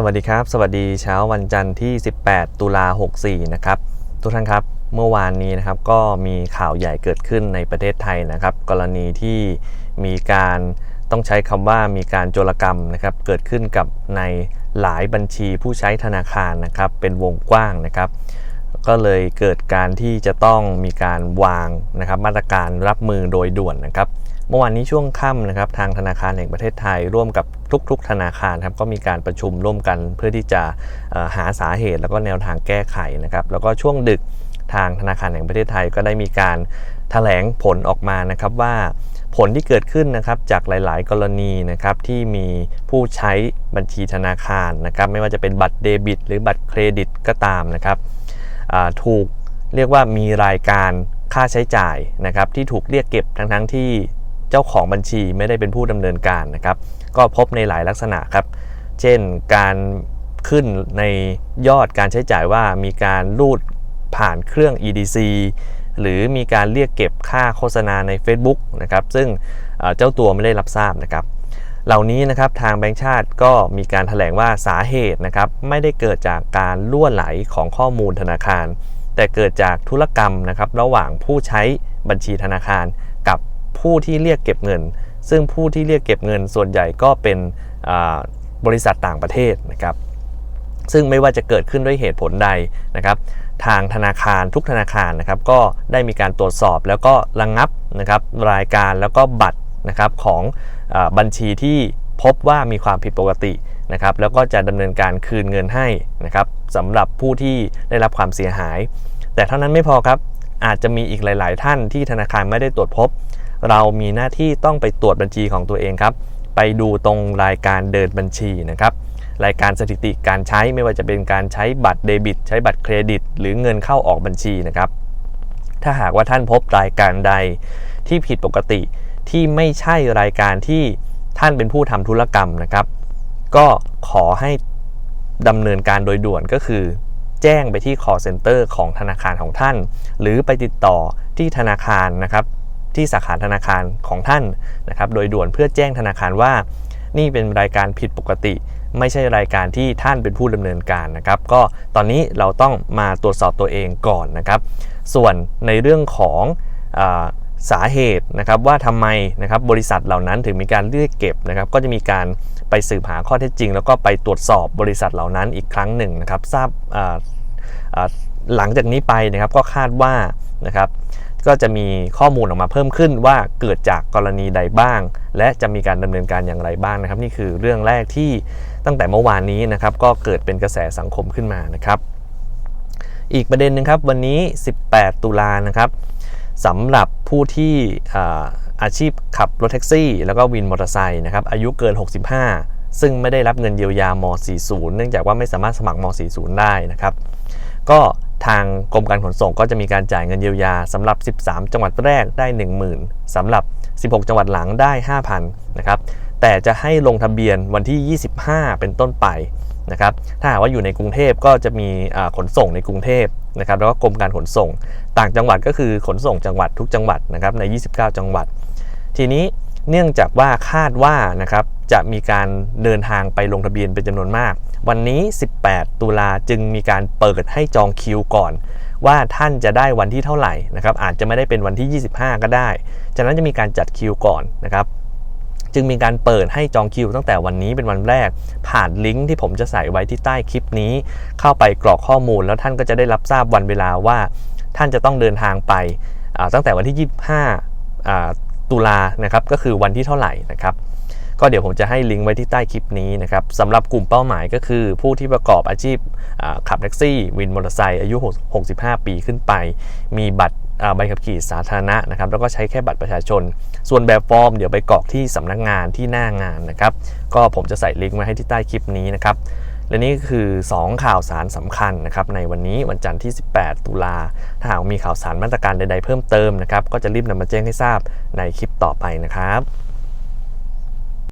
สวัสดีครับ สวัสดีเช้าวันจันทร์ที่ 18 ตุลา64 นะครับ ทุกท่านครับ เมื่อวานนี้นะครับก็มีข่าวใหญ่เกิดขึ้นในประเทศไทยนะครับ กรณีที่มีการต้องใช้คำว่ามีการโจรกรรมนะครับ เกิดขึ้นกับในหลายบัญชีผู้ใช้ธนาคารนะครับ เป็นวงกว้างนะครับ ก็เลยเกิดการที่จะต้องมีการวางนะครับ มาตรการรับมือโดยด่วนนะครับ เมื่อวานนี้ช่วงค่ำนะครับทางธนาคารแห่งประเทศไทยร่วมกับทุก ๆ ธนาคารครับก็มีการประชุมร่วมกันเพื่อที่จะหาสาเหตุ แล้วก็แนวทางแก้ไขนะครับแล้วก็ช่วงดึกทางธนาคารแห่งประเทศไทยก็ได้มีการแถลงผลออกมานะครับว่าผลที่เกิดขึ้นนะครับจากหลาย ๆ กรณีนะครับที่มีผู้ใช้บัญชีธนาคารนะครับไม่ว่าจะเป็นบัตรเดบิต หรือบัตรเครดิตก็ตามนะครับถูกเรียกว่ามีรายการค่าใช้จ่ายนะครับที่ถูกเรียกเก็บทั้งๆทที่ เจ้าของบัญชีไม่ได้เป็นผู้ดำเนินการนะครับ ก็พบในหลายลักษณะครับ เช่นการขึ้นในยอดการใช้จ่ายว่ามีการรูดผ่านเครื่อง EDC หรือมีการเรียกเก็บค่าโฆษณาใน Facebook นะครับ ซึ่งเจ้าตัวไม่ได้รับทราบนะครับ เหล่านี้นะครับทางแบงก์ชาติก็มีการถแถลงว่าสาเหตุนะครับไม่ได้เกิดจากการล่วไหลของข้อมูลธนาคาร แต่เกิดจากธุรกรรมนะครับระหว่างผู้ใช้บัญชีธนาคาร ผู้ที่เรียกเก็บเงิน ซึ่งผู้ที่เรียกเก็บเงินส่วนใหญ่ก็เป็นบริษัทต่างประเทศนะครับ ซึ่งไม่ว่าจะเกิดขึ้นด้วยเหตุผลใดนะครับ ทางธนาคารทุกธนาคารนะครับก็ได้มีการตรวจสอบแล้วก็ระงงับนะครับรายการแล้วก็บัตรนะครับของอบัญชีที่พบว่ามีความผิดปกตินะครับแล้วก็จะดำเนินการคืนเงินให้นะครับสำหรับผู้ที่ได้รับความเสียหาย แต่เท่านั้นไม่พอครับอาจจะมีอีกหลาย ๆ ท่านที่ธนาคารไม่ได้ตรวจพบ เรามีหน้าที่ต้องไปตรวจบัญชีของตัวเองครับ ไปดูตรงรายการเดินบัญชีนะครับ รายการสถิติการใช้ไม่ว่าจะเป็นการใช้บัตรเดบิต ใช้บัตรเครดิต หรือเงินเข้าออกบัญชีนะครับ ถ้าหากว่าท่านพบรายการใดที่ผิดปกติที่ไม่ใช่รายการที่ท่านเป็นผู้ทำธุรกรรมนะครับ ก็ขอให้ดำเนินการโดยด่วนก็คือ แจ้งไปที่ call center ของธนาคารของท่าน หรือไปติดต่อที่ธนาคารนะครับ ที่สาขาธนาคารของท่านนะครับโดยด่วนเพื่อแจ้งธนาคารว่า นี่เป็นรายการผิดปกติ ไม่ใช่รายการที่ท่านเป็นผู้ดำเนินการนะครับก็ตอนนี้เราต้องมาตรวจสอบตัวเองก่อนนะครับส่วนในเรื่องของอสาเหตุนะครับว่าทำไมนะครับบริษัทเหล่านั้นถึงมีการเรียกเก็บนะครับก็จะมีการไปสืบหาข้อเท็จจริง แล้วก็ไปตรวจสอบบริษัทเหล่านั้นอีกครั้งหนึ่งนะครับทราบหลังจากนี้ไปนะครับก็คาดว่านะครับ ก็จะมีข้อมูลออกมาเพิ่มขึ้นว่าเกิดจากกรณีใดบ้าง และจะมีการดำเนินการอย่างไรบ้างนะครับ นี่คือเรื่องแรกที่ตั้งแต่เมื่อวานนี้นะครับ ก็เกิดเป็นกระแสสังคมขึ้นมานะครับ อีกประเด็นหนึ่งครับ วันนี้ 18 ตุลานะครับสำหรับผู้ที่อาอาชีพขับรถแท็กซี่ แล้วก็วินมอเตอร์ไซค์นะครับอายุเกิน 65 ซึ่งไม่ได้รับเงินเยียวยาม 40 เนื่องจากว่าไม่สามารถสมัครม 40 ได้นะครับ ก็ ทางกรมการขนส่งก็จะมีการจ่ายเงินเยียวยาสำหรับ 13 จังหวัดแรกได้ 10,000สำหรับ 16 จังหวัดหลังได้ 5,000 นะครับ แต่จะให้ลงทะเบียนวันที่ 25 เป็นต้นไปนะครับ ถ้าหากว่าอยู่ในกรุงเทพก็จะมีขนส่งในกรุงเทพนะครับ แล้วก็กรมการขนส่ง ต่างจังหวัดก็คือขนส่งจังหวัดทุกจังหวัดนะครับใน 29 จังหวัด ทีนี้เนื่องจากว่าคาดว่านะครับจะมีการเดินทางไปลงทะเบียนเป็นจำนวนมาก วันนี้ 18 ตุลาจึงมีการเปิดให้จองคิวก่อน ว่าท่านจะได้วันที่เท่าไหร่นะครับอาจจะไม่ได้เป็นวันที่ 25 ก็ได้ จากนั้นจะมีการจัดคิวก่อนนะครับจึงมีการเปิดให้จองคิวตั้งแต่วันนี้เป็นวันแรก ผ่านลิงก์ที่ผมจะใส่ไว้ที่ใต้คลิปนี้ เข้าไปกรอกข้อมูลแล้วท่านก็จะได้รับทราบวันเวลาว่าท่านจะต้องเดินทางไปตั้งแต่วันที่ 25ตุลานะครับก็คือวันที่เท่าไหร่นะครับ ก็เดี๋ยวผมจะให้ลิงก์ไว้ที่ใต้คลิปนี้นะครับสำหรับกลุ่มเป้าหมายก็คือ ผู้ที่ประกอบอาชีพขับแท็กซี่วินมอเตอร์ไซค์อายุ 65 ปีขึ้นไป มีบัตรใบขับขี่สาธารณะนะครับแล้วก็ใช้แค่บัตรประชาชน ส่วนแบบฟอร์มเดี๋ยวไปกรอกที่สำนักงานที่หน้างานนะครับ ก็ผมจะใส่ลิงก์ไว้ให้ที่ใต้คลิปนี้นะครับและนี่ก็คือ 2 ข่าวสารสำคัญนะครับในวันนี้วันจันทร์ที่ 18 ตุลา ถ้าหากมีข่าวสารมาตรการใดๆเพิ่มเติมนะครับก็จะรีบนำมาแจ้งให้ทราบในคลิปต่อไปนะครับ